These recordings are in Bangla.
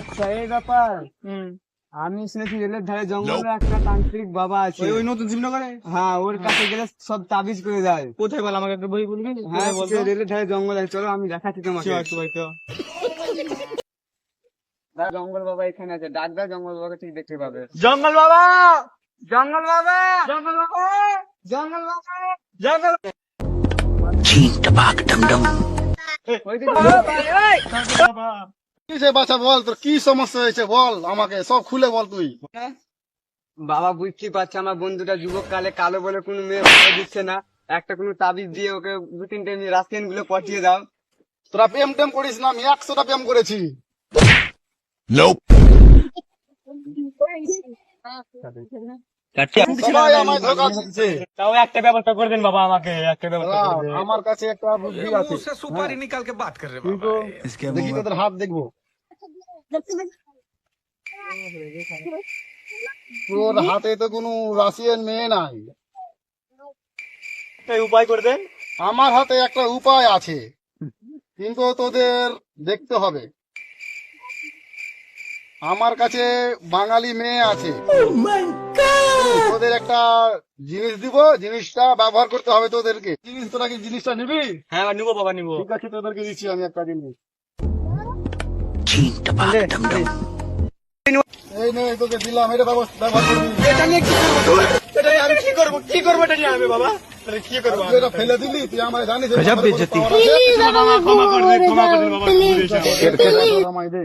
আচ্ছা, আমি শুনেছি রেলের ধারে জঙ্গলে একটা তান্ত্রিক বাবা আছে। ওই নতুন জিম করে হ্যাঁ ওর কাছে গেলে সব তাবিজ করে যায়। কোথায় বল আমাকে একটু বই বলবি? হ্যাঁ রেলের ধারে জঙ্গল আছে চলো আমি দেখাচ্ছি তোমাকে। জঙ্গল বাবা এখানে আছে। ডাক দাও জঙ্গল বাবাকে ঠিক দেখতে পাবে। জঙ্গল বাবা! জঙ্গল বাবা! জঙ্গল বাবা! জঙ্গল বাবা! জঙ্গল ওই দিকে বাবা কি বাচ্চা বল তোর কি সমস্যা হয়েছে বল আমাকে সব খুলে বল তুই। বাবা বুঝতেই পারছে আমার বন্ধুটা যুবক কালে কালো বলে কোনো মেয়ে দিচ্ছে না। একটা কোনো তাবিজ দিয়ে ওকে দু তিনটে রাশিয়ানগুলো পটিয়ে দাও। তোরা প্রেম টেম করিস না আমি একশোটা প্রেম করেছি। তোর হাতে তো কোন রাশিয়ান মেয়ে নাই। উপায় করে দেন। আমার হাতে একটা উপায় আছে। কিন্তু তোদের দেখতে হবে। আমার কাছে বাঙালি মেয়ে আছে। তোদের একটা জিনিস দিব জিনিসটা ব্যবহার করতে হবে তোদেরকে। জিনিস তোরা কি জিনিসটা নিবি? হ্যাঁ নিবো বাবা নিবো। ঠিক আছে তোদেরকে দিচ্ছি আমি একটা জিনিস। এই নে তোকে দিলাম এটা ব্যবহার করবি। এটা নিয়ে কি করব এটা আমি কি করব? কি করব এটা নিয়ে আমি বাবা? কি করব এটা ফেলে দিলি তুই আমার জানিস ক্ষমা করে দিন ক্ষমা করে দিন বাবা আমায় দে।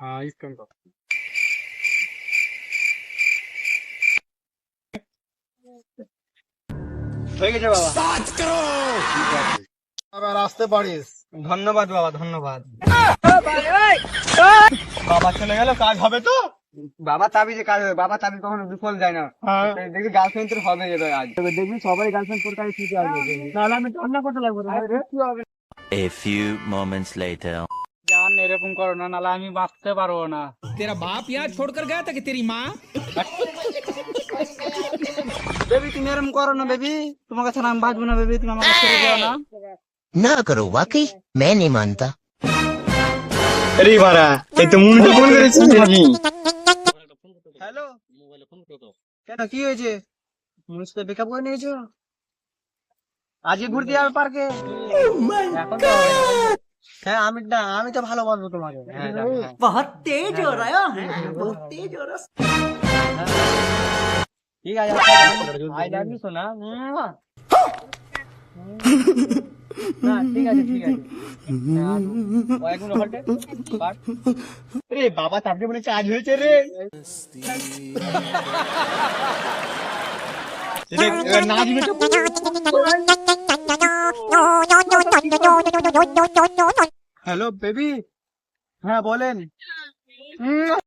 হ্যাঁ স্ক্যান কর হয়ে গেছে বাবা। আবার আসতে পারিস। ধন্যবাদ বাবা ধন্যবাদ। বাবা চলে গেল কাজ হবে তো? বাবা তাবিজে কাজ হবে বাবা তাবিজ কখনো বিফল যায় না। দেখবি গার্লফ্রেন্ড তোর হবে এবার আজ। দেখবি সবাই গার্লফ্রেন্ড তোর কাছে ঠিক আসবে। নাহলে আমি রান্না করতে লাগবো A few moments later. জান এরকম করো না নাহলে আমি বাঁচতে পারবো না तेरा बाप यहाँ छोड़कर गया था कि तेरी माँ বেবি তুমি এরকম করো না বেবি তোমার কাছে আমি বাঁচবো না বেবি তুমি আমাকে ছেড়ে যাও না ना करो वाकई मैं नहीं मानता আরে বাড়া এই তো মুন্ডু ফোন করেছিস নাকি হ্যালো কেন কি হয়েছে মুনিশ তো বেকআপ করে নিয়েছো আজকে ঘুরতে যাবে পার্কে এখন তো হবে না। হ্যাঁ আমি না আমি তো ভালোবাসবো তোমাকে। হ্যাঁ, হ্যাঁ, হ্যাঁ। বহুত তেজ হো রহে হো বহুত তেজ হো ঠিক আছে আই লাভ ইউ সোনা। না ঠিক আছে ঠিক আছে। রে বাবা তারপরে মনে চার্জ হয়েছে রে। নাচবে হ্যালো বেবি হ্যাঁ বলেন। হ্যাঁ,